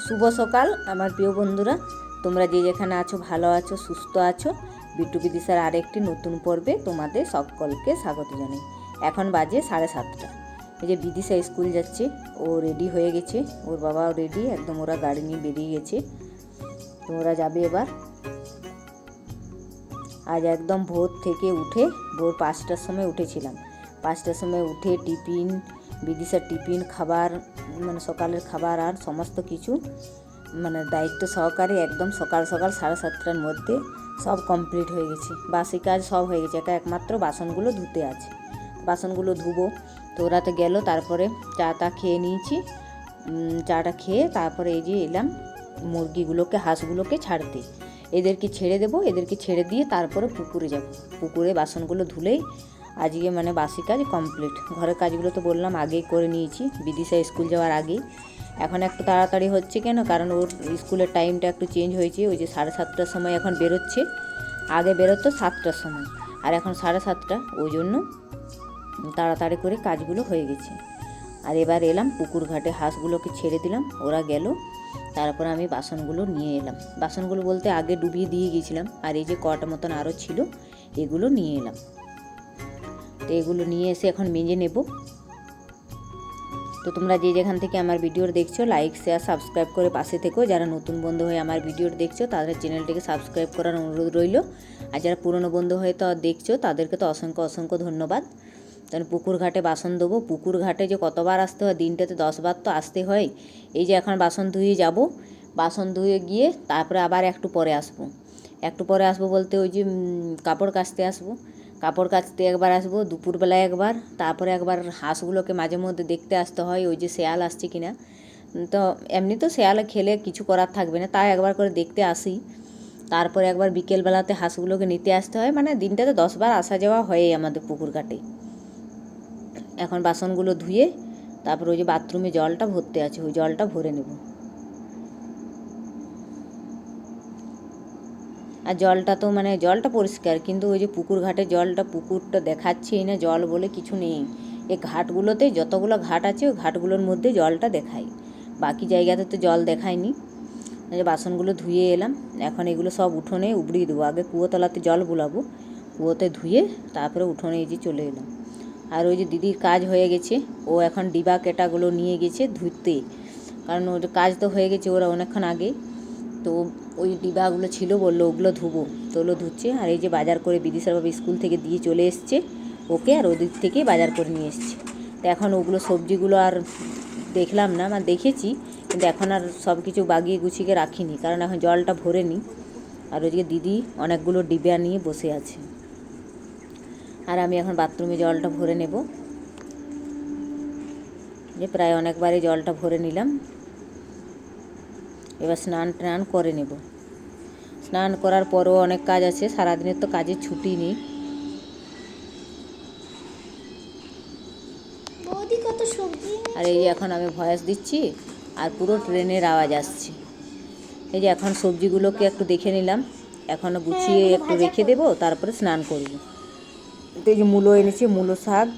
শুভ সকাল, আমার প্রিয় বন্ধুরা। তোমরা যে যেখানে আছো, ভালো আছো, সুস্থ আছো, বিট্টু বিদিশার আরেকটি নতুন পর্বে তোমাদের সকলকে স্বাগত জানাই। এখন বাজে সাড়ে সাতটা। এই যে বিদিশা স্কুল যাচ্ছে, ও রেডি হয়ে গেছে, ওর বাবাও রেডি একদম ওরা গাড়ি নিয়ে বেরিয়ে গেছে। তো ওরা যাবে এবার। আজ একদম ভোর থেকে উঠে ভোর পাঁচটার সময় উঠেছিলাম। পাঁচটার সময় উঠে টিফিন বিদিশার টিফিন খাবার মানে সকালের খাবার আর সমস্ত কিছু মানে দায়িত্ব সহকারে একদম সকাল সকাল সাড়ে সাতটার মধ্যে সব কমপ্লিট হয়ে গেছে। বাসি কাজ সব হয়ে গেছে। একা একমাত্র বাসনগুলো ধুতে আছে। বাসনগুলো ধুবো। তো ওরা তো গেলো, তারপরে চা টা খেয়ে নিয়েছি। চাটা খেয়ে তারপরে এই যে এলাম মুরগিগুলোকে, হাঁসগুলোকে ছাড়তে। এদেরকে ছেড়ে দেবো। এদেরকে ছেড়ে দিয়ে তারপরে পুকুরে যাব। পুকুরে বাসনগুলো ধুলেই আজকে মানে বাসি কাজ কমপ্লিট ঘরের কাজগুলো তো বললাম, আগেই করে নিয়েছি। বিদিশা স্কুল যাওয়ার আগেই। এখন একটু তাড়াতাড়ি হচ্ছে কেন? কারণ ওর স্কুলের টাইমটা একটু চেঞ্জ হয়েছে। ওই যে সাড়ে সাতটার সময় এখন বেরোচ্ছে। আগে বেরোতো সাতটার সময়। আর এখন সাড়ে সাতটা। ওই জন্য তাড়াতাড়ি করে কাজগুলো হয়ে গেছে। আর এবার এলাম পুকুর ঘাটে। হাঁসগুলোকে ছেড়ে দিলাম। ওরা গেল। তারপর আমি বাসনগুলো নিয়ে এলাম। বাসনগুলো বলতে আগে ডুবিয়ে দিয়ে গিয়েছিলাম। আর এই যে কটা মতন আরও ছিল, এগুলো নিয়ে এলাম। তো এগুলো নিয়ে এসে এখন মেজে নেব। তো তোমরা যে যেখান থেকে আমার ভিডিওর দেখছ লাইক শেয়ার সাবস্ক্রাইব করে পাশে থেকো। যারা নতুন বন্ধু হয়ে আমার ভিডিওর দেখছ, তাদের চ্যানেলটিকে সাবস্ক্রাইব করার অনুরোধ রইল। আর যারা পুরনো বন্ধু হয়ে তো দেখছ, তাদেরকে তো অসংখ্য অসংখ্য ধন্যবাদ। তাহলে পুকুর ঘাটে বাসন দেবো পুকুর ঘাটে যে কতবার আসতে হয়, দিনটাতে দশবার তো আসতে হয়। এই যে এখন বাসন ধুয়ে যাব। বাসন ধুয়ে গিয়ে তারপরে আবার একটু পরে আসব। একটু পরে আসব বলতে ওই যে কাপড় কাচতে আসব। কাপড় কাচতে একবার আসব দুপুরবেলায় একবার, তারপরে একবার হাঁসগুলোকে মাঝে মধ্যে দেখতে আসতে হয়, ওই যে শেয়াল আসছে কিনা। তো এমনি তো শেয়ালে খেলে কিছু করার থাকবে না, তাই একবার করে দেখতে আসি। তারপরে একবার বিকেলবেলাতে হাঁসগুলোকে নিতে আসতে হয় মানে দিনটাতে দশবার আসা যাওয়া হয় আমাদের পুকুর ঘাটে। এখন বাসনগুলো ধুয়ে, তারপর ওই যে বাথরুমে জলটা ভরতে আছে, ওই জলটা ভরে নেব। আর জলটা তো মানে জলটা পরিষ্কার, কিন্তু ওই যে পুকুর ঘাটে জলটা পুকুরটা দেখাচ্ছেই না জল বলে কিছু নেই। এই ঘাটগুলোতে যতগুলো ঘাট আছে, ওই ঘাটগুলোর মধ্যে জলটা দেখায় বাকি জায়গাতে তো জল দেখায়নি। যে বাসনগুলো ধুয়ে এলাম, এখন এগুলো সব উঠোনে উবড়িয়ে দেবো। আগে কুয়োতলাতে জল বুলাবো, কুয়োতে ধুয়ে তারপরে উঠোনে এই যে চলে এলাম। আর ওই যে দিদির কাজ হয়ে গেছে, ও এখন ডিবা কেটাগুলো নিয়ে গেছে ধুতে। কারণ ওর কাজ তো হয়ে গেছে ওরা অনেকক্ষণ আগে। তো ওই ডিবাগুলো ছিল বলল, ওগুলো ধুবো। তো ওগুলো ধুচ্ছে, আর এই যে বাজার করে বিদিশার বাবা স্কুল থেকে দিয়ে চলে এসছে, ওকে আর ওদিক থেকে বাজার করে নিয়ে এসছে। তো এখন ওগুলো সবজিগুলো আর দেখলাম না মানে দেখেছি, কিন্তু এখন আর সব কিছু বাগিয়ে গুছিয়ে রাখিনি, কারণ এখন জলটা ভরে নি আর ওইদিকে দিদি অনেকগুলো ডিবা নিয়ে বসে আছে। আর আমি এখন বাথরুমে জলটা ভরে নেব। যে প্রায় অনেকবারই জলটা ভরে নিলাম। এবার স্নান টান করে নেব। স্নান করার পরও অনেক কাজ আছে সারাদিনের তো কাজের ছুটি নেই। আর এই যে এখন আমি ভয়েস দিচ্ছি আর পুরো ট্রেনের আওয়াজ আসছে। এই যে এখন সবজিগুলোকে একটু দেখে নিলাম এখনও গুছিয়ে একটু রেখে দেবো তারপরে স্নান করব। তো এই যে মূলো এনেছি মূলো শাক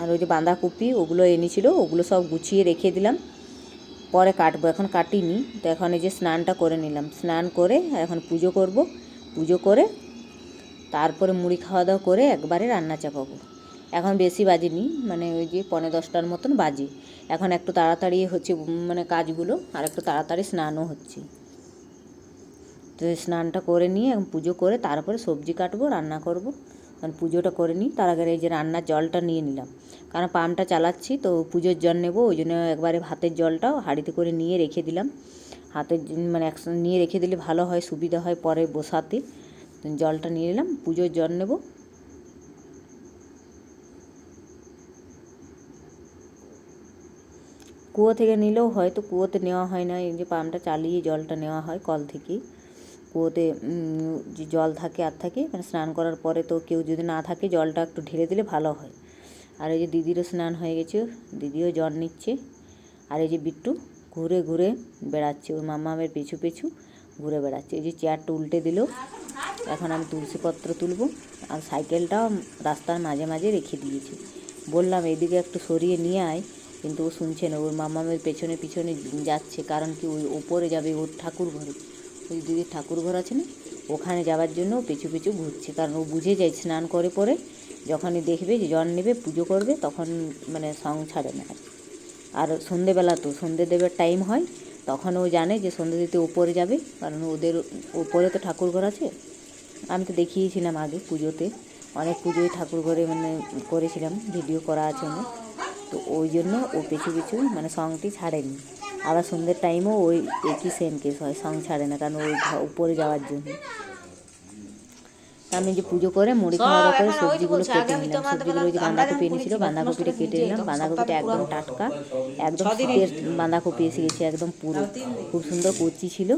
আর ওই যে বাঁধাকপি ওগুলো এনেছিল ওগুলো সব গুছিয়ে রেখে দিলাম। পরে কাটবো, এখন কাটিনি। তো এখন এই যে স্নানটা করে নিলাম। স্নান করে এখন পুজো করব। পুজো করে তারপরে মুড়ি খাওয়া দাওয়া করে একবারে রান্না চাপাবো। এখন বেশি বাজেনি মানে ওই যে পনেরো দশটার মতন বাজে। এখন একটু তাড়াতাড়ি হচ্ছে মানে কাজগুলো, আর একটু তাড়াতাড়ি স্নানও হচ্ছে। তো স্নানটা করে নিয়ে পুজো করে তারপরে সবজি কাটবো, রান্না করব। কারণ পুজোটা করে নিই। তার আগে এই যে রান্নার জলটা নিয়ে নিলাম। কারণ পাম্পটা চালাচ্ছি, তো পুজোর জল নেব, ওই জন্য একবারে ভাতের জলটাও হাঁড়িতে করে নিয়ে রেখে দিলাম। হাতের জ- মানে একসঙ্গে নিয়ে রেখে দিলে ভালো হয়, সুবিধা হয় পরে বসাতে। জলটা নিয়ে নিলাম, পুজোর জল নেব। কুয়ো থেকে নিলেও হয় তো কুয়োতে নেওয়া হয় না, এই যে পাম্পটা চালিয়ে জলটা নেওয়া হয় কল থেকেই। কুয়োতে যে জল থাকে আর থাকে মানে স্নান করার পরে তো কেউ যদি না থাকে, জলটা একটু ঢেলে দিলে ভালো হয়। আর এই যে দিদিরও স্নান হয়ে গেছে, দিদিও জল নিচ্ছে। আর এই যে বিট্টু ঘুরে ঘুরে বেড়াচ্ছে, ওর মামামের পিছু পিছু ঘুরে বেড়াচ্ছে। এই যে চেয়ারটা উল্টে দিল, এখন আমি তুলসীপত্র তুলবো, আর সাইকেলটাও রাস্তার মাঝে মাঝে রেখে দিয়েছি। বললাম এদিকে একটু সরিয়ে নিয়ে আয়। কিন্তু ও শুনছে না, ওর মামামের পেছনে পিছনে যাচ্ছে, কারণ কি ওই ওপরে যাবে ওর ঠাকুর ঘরে ওই দিদির ঠাকুর ঘর আছে না, ওখানে যাওয়ার জন্য পিছু পিছু ঘুরছে। কারণ ও বুঝে যায় স্নান করে পরে যখনই দেখবে যে জল নেবে, পুজো করবে, তখন মানে সং ছাড়ে না আর। সন্ধেবেলা তো সন্ধে দেবার টাইম হয়, তখন ও জানে যে সন্ধে দিতে ওপরে যাবে, কারণ ওদের ওপরে তো ঠাকুর ঘর আছে। আমি তো দেখিয়েছিলাম আগে পুজোতে, অনেক পুজোয় ঠাকুর ঘরে মানে করেছিলাম ভিডিও করা আছে তো ওই জন্য ও পিছু পিছু মানে সংটি ছাড়েনি। আবার সন্ধ্যের টাইমও ওই একই সেম কেস হয় সং ছাড়ে না কারণ ওই উপরে যাওয়ার জন্য। আমি যে পুজো করে মুড়ি খাওয়া করে সবজিগুলো কেটে নিলাম সবজিগুলো যে বাঁধাকপি এনেছিল বাঁধাকপিটা কেটে নিলাম বাঁধাকপিটা একদম টাটকা একদম শীতের বাঁধাকপি এসে গেছে একদম পুরো। খুব সুন্দর কচি ছিল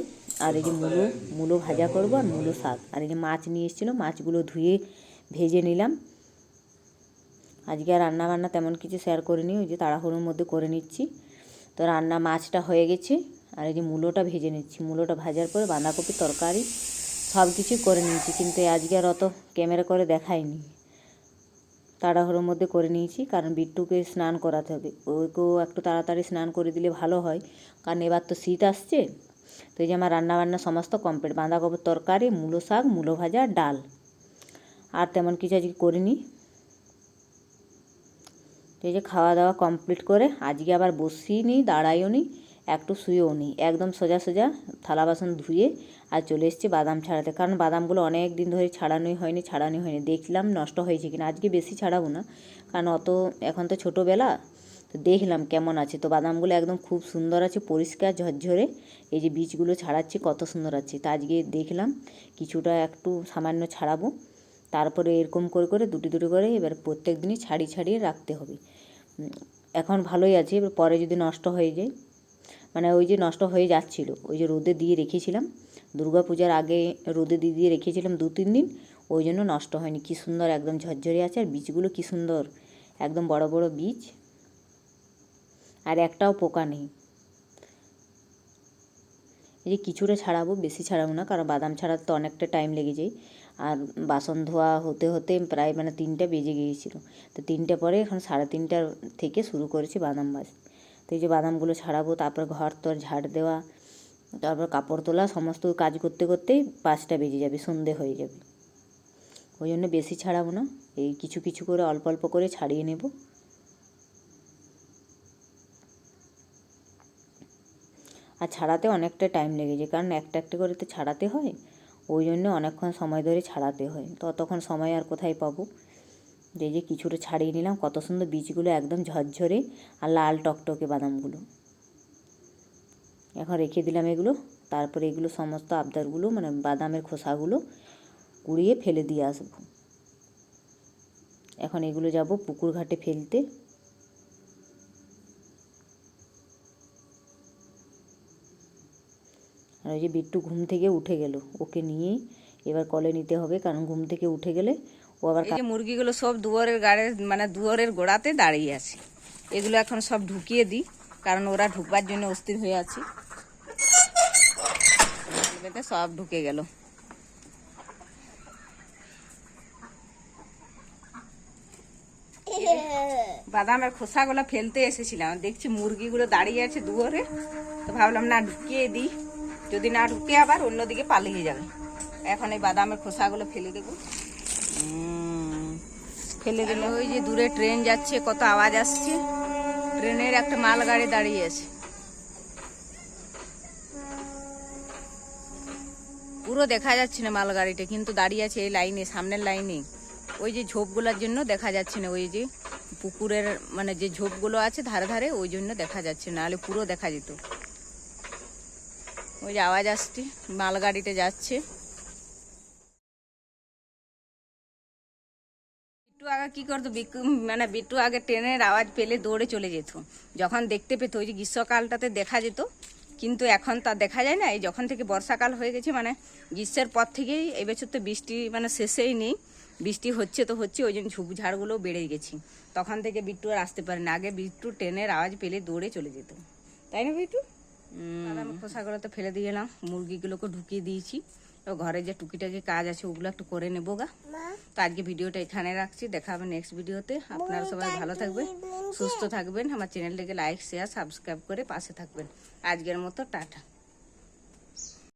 আর এই যে মুলো মুলো ভাজা করব আর মুলো শাক। আর এই যে মাছ নিয়ে এসেছিল মাছগুলো ধুয়ে ভেজে নিলাম। আজকে আর রান্না বান্না তেমন কিছু শেয়ার করিনি ওই যে তাড়াহুড়োর মধ্যে করে নিচ্ছি। তো রান্না মাছটা হয়ে গেছে। আর এই যে মূলোটা ভেজে নিচ্ছি। মূলোটা ভাজার পরে বাঁধাকপির তরকারি সব কিছুই করে নিয়েছি। কিন্তু আজকে আর অত ক্যামেরা করে দেখাইনি। তাড়াহুড়োর মধ্যে করে নিয়েছি। কারণ বিট্টুকে স্নান করাতে হবে। ওকেও একটু তাড়াতাড়ি স্নান করে দিলে ভালো হয়। কারণ এবার তো শীত আসছে। তো এই যে আমার রান্না বান্না সমস্ত কমপ্লিট বাঁধাকপির তরকারি, মূলো শাক, মূলো ভাজা, ডাল। আর তেমন কিছু আজকে করিনি। তো এই যে খাওয়া দাওয়া কমপ্লিট করে আজকে আবার বসিয়ে নিই দাঁড়াইও নি, একটু শুয়েও নিই একদম সোজা সোজা থালা বাসন ধুয়ে আর চলে এসেছি বাদাম ছাড়াতে। কারণ বাদামগুলো অনেক দিন ধরে ছাড়ানোই হয়নি ছাড়ানোই হয়নি। দেখলাম নষ্ট হয়েছে কিনা, আজকে বেশি ছাড়াবো না। কারণ অত, এখন তো ছোটোবেলা, তো দেখলাম কেমন আছে। তো বাদামগুলো একদম খুব সুন্দর আছে, পরিষ্কার ঝরঝরে। এই যে বীজগুলো ছাড়াচ্ছি কত সুন্দর আছে। তা আজকে দেখলাম কিছুটা একটু সামান্য ছাড়াবো। তারপরে এরকম করে করে দুটি দুটি করে এবার প্রত্যেক দিনই ছাড়িয়ে ছাড়িয়ে রাখতে হবে। এখন ভালোই আছে, এবার পরে যদি নষ্ট হয়ে যায় মানে ওই যে নষ্ট হয়ে যাচ্ছিল, ওই যে রোদে দিয়ে রেখেছিলাম, দুর্গা পূজার আগে রোদে দিয়ে দিয়ে রেখেছিলাম দু তিন দিন, ওই জন্য নষ্ট হয়নি। কী সুন্দর, একদম ঝরঝরে আছে, আর বীজগুলো কী সুন্দর, একদম বড় বড় বীজ। আর একটাও পোকা নেই। এই যে কিছুটা ছাড়াবো, বেশি ছাড়াবো না, কারণ বাদাম ছাড়াতে তো অনেকটা টাইম লেগে যায়। আর বাসন ধোয়া হতে হতে প্রায় মানে তিনটা বেজে গিয়েছিল। তো তিনটে পরে এখন সাড়ে তিনটার থেকে শুরু করেছি বাদাম বাজ তো এই যে বাদামগুলো ছাড়াবো, তারপর ঘর তোর ঝাড় দেওয়া, তারপর কাপড় তোলা, সমস্ত কাজ করতে করতেই পাঁচটা বেজে যাবে, সন্ধে হয়ে যাবে। ওই জন্য বেশি ছাড়াবো না, এই কিছু কিছু করে অল্প অল্প করে ছাড়িয়ে নেব। আর ছাড়াতে অনেকটা টাইম লেগে যায় কারণ একটা একটা করে তো ছাড়াতে হয়। ওই জন্য অনেকক্ষণ সময় ধরে ছাড়াতে হয়। ততক্ষণ সময় আর কোথায় পাবো? যে যে কিছুটা ছাড়িয়ে নিলাম, কত সুন্দর বীজগুলো একদম ঝরঝরে আর লাল টকটকে বাদামগুলো। এখন রেখে দিলাম এগুলো। তারপরে এগুলো সমস্ত আবদারগুলো মানে বাদামের খোসাগুলো কুড়িয়ে ফেলে দিয়ে আসব। এখন এগুলো যাব পুকুর ঘাটে ফেলতে। আর ওই যে বিট্টু ঘুম থেকে উঠে গেল। ওকে নিয়েই এবার কলে নিতে হবে কারণ ঘুম থেকে উঠে গেলে ও আবার এই যে মুরগিগুলো সব দুয়ারের গাড়ে মানে দুয়ারের গোড়াতে দাঁড়িয়ে আছে। এগুলো এখন সব ঢুকিয়ে দিই কারণ ওরা ঢুকবার জন্য অস্থির হয়ে আছে। সব ঢুকে গেল। বাদামের খোসাগুলো ফেলতে এসেছিলাম। দেখছি মুরগিগুলো দাঁড়িয়ে আছে দুয়ারে তো ভাবলাম না ঢুকিয়ে দিই। যদি না ঢুকে আবার অন্যদিকে পালিয়ে যাবে। এখন এই বাদামের খোসাগুলো ফেলে দেবো। ফেলে দিলে ওই যে দূরে ট্রেন যাচ্ছে, কত আওয়াজ আসছে। ট্রেনের একটা মালগাড়ি দাঁড়িয়ে আছে। পুরো দেখা যাচ্ছে না মালগাড়িটা, কিন্তু দাঁড়িয়ে আছে এই লাইনে, সামনের লাইনে। ওই যে ঝোপগুলোর জন্য দেখা যাচ্ছে না, ওই যে পুকুরের মানে যে ঝোপগুলো আছে ধারে ধারে, ওই জন্য দেখা যাচ্ছে না, নাহলে পুরো দেখা যেত। ওই যে আওয়াজ আসছে, মালগাড়িতে যাচ্ছে। বিট্টু আগে কি করতো? মানে বিট্টু আগে ট্রেনের আওয়াজ পেলে দৌড়ে চলে যেত। যখন দেখতে পেতো, ওই যে গ্রীষ্মকালটাতে দেখা যেত, কিন্তু এখন তা দেখা যায় না। এই যখন থেকে বর্ষাকাল হয়ে গেছে মানে গ্রীষ্মের পর থেকেই এই বছর তো বৃষ্টি মানে শেষেই নেই। বৃষ্টি হচ্ছে তো হচ্ছে, ওই জন্য ঝুপঝাড়গুলো বেড়ে গেছে। তখন থেকে বিট্টু আর আসতে পারে না। আগে বিট্টু ট্রেনের আওয়াজ পেলে দৌড়ে চলে যেত। তাই না বিট্টু? আমি খোসাগুলো তো ফেলে দিয়ে এলাম। মুরগিগুলোকে ঢুকিয়ে দিয়েছি। তো ঘরে যে টুকিটাকি কাজ আছে ওগুলো একটু করে নেব গা। তো আজকে ভিডিওটা এখানে রাখছি। দেখা হবে নেক্সট ভিডিওতে। আপনারা সবাই ভালো থাকবেন সুস্থ থাকবেন। আমার চ্যানেলটাকে লাইক শেয়ার সাবস্ক্রাইব করে পাশে থাকবেন। আজকের মতো টাটা।